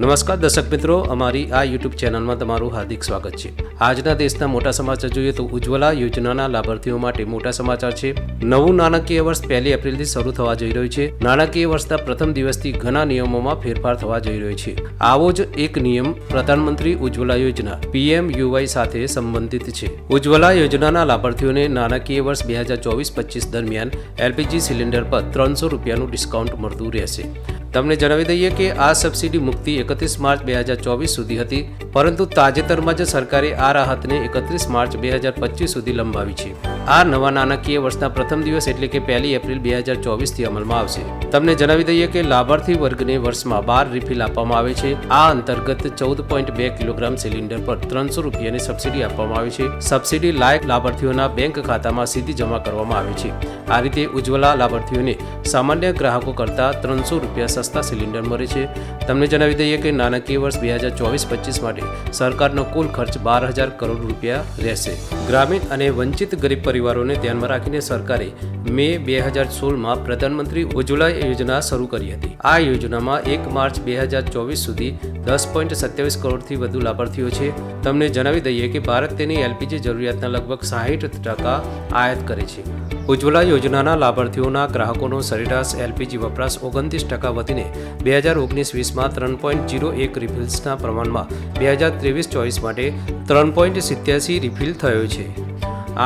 નમસ્કાર દર્શક મિત્રો, અમારી આ યુટ્યુબ ચેનલમાં તમારું હાર્દિક સ્વાગત છે. આજના દેશના મોટા સમાચાર જોઈએ તો ઉજ્જવલા યોજનાના લાભાર્થીઓ માટે મોટા સમાચાર છે. નવું નાણાકીય વર્ષ પહેલી એપ્રિલથી શરૂ થવા જઈ રહ્યું છે. નાણાકીય વર્ષના પ્રથમ દિવસથી ઘણા નિયમોમાં ફેરફાર થવા જઈ રહ્યો છે. આવો જ એક નિયમ પ્રધાનમંત્રી ઉજ્જવલા યોજના, પીએમ યુવાઈ સાથે સંબંધિત છે. ઉજ્જવલા યોજનાના લાભાર્થીઓને નાણાકીય વર્ષ બે હજાર ચોવીસ પચીસ દરમિયાન એલપીજી સિલિન્ડર પર ત્રણસો રૂપિયાનું ડિસ્કાઉન્ટ મળતું રહેશે. તમને જણાવી દઈએ કે આ સબસિડી મુક્તિ એકત્રીસ માર્ચ બે હજાર ચોવીસ સુધી હતી, પરંતુ તાજેતરમાં જ સરકારે આ રાહતને એકત્રીસ માર્ચ બે હજાર પચીસ સુધી લંબાવી છે. આ નવા નાણાકીય વર્ષના પ્રથમ દિવસ એટલે કે પહેલી એપ્રિલ બે હજાર ચોવીસથી અમલમાં આવશે. તમને જણાવી દઈએ કે લાભાર્થી વર્ગને વર્ષમાં બાર રિફિલ આપવામાં આવે છે. આ અંતર્ગત ચૌદ પોઈન્ટ બે કિલોગ્રામ સિલિન્ડર પર ત્રણસો રૂપિયાની સબસિડી આપવામાં આવે છે. સબસિડી લાયક લાભાર્થીઓના બેંક ખાતામાં સીધી જમા કરવામાં આવે છે. આ રીતે ઉજ્જવલા લાભાર્થીઓને સામાન્ય ગ્રાહકો કરતાં ત્રણસો રૂપિયા સસ્તા સિલિન્ડર મળે છે. તમને જણાવી દઈએ કે નાણાકીય વર્ષ બે હજાર ચોવીસ પચીસ માટે સરકારનો કુલ ખર્ચ બાર હજાર કરોડ રૂપિયા રહેશે. ગ્રામીણ અને વંચિત ગરીબ પરિવારોને ધ્યાનમાં રાખીને સરકારે મે બે હજાર સોળમાં પ્રધાનમંત્રી ઉજ્જવલા યોજના શરૂ કરી હતી. આ યોજનામાં એક માર્ચ બે હજાર ચોવીસ સુધી દસ પોઈન્ટ સત્યાવીસ કરોડથી વધુ લાભાર્થીઓ છે. તમને જણાવી દઈએ કે ભારત તેની એલપીજી જરૂરિયાતના લગભગ સાહીઠ ટકા આયાત કરે છે. ઉજ્જવલા યોજનાના લાભાર્થીઓના ગ્રાહકોનો સરેરાશ એલપીજી વપરાશ ઓગણત્રીસ ટકા વધીને બે હજાર ઓગણીસ વીસમાં ત્રણ પોઈન્ટ જીરો એક રિફિલ્સના પ્રમાણમાં બે હજાર ત્રેવીસ ચોવીસ માટે ત્રણ પોઈન્ટ સિત્યાસી રિફિલ થયો છે.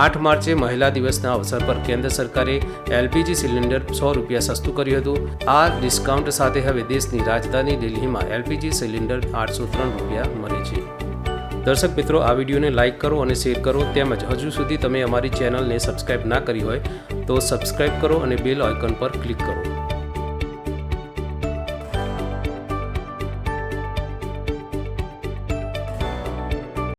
આઠ માર્ચે મહિલા દિવસના અવસર પર કેન્દ્ર સરકારે એલપીજી સિલિન્ડર સો રૂપિયા સસ્તું કર્યું હતું. આ ડિસ્કાઉન્ટ સાથે હવે દેશની રાજધાની દિલ્હીમાં એલપીજી સિલિન્ડર આઠસો ત્રણ રૂપિયા મળે છે. દર્શક મિત્રો, આ વિડીયોને લાઇક કરો અને શેર કરો. તેમજ હજુ સુધી તમે અમારી ચેનલને સબસ્ક્રાઇબ ના કરી હોય તો સબસ્ક્રાઇબ કરો અને બેલ આઇકન પર ક્લિક કરો.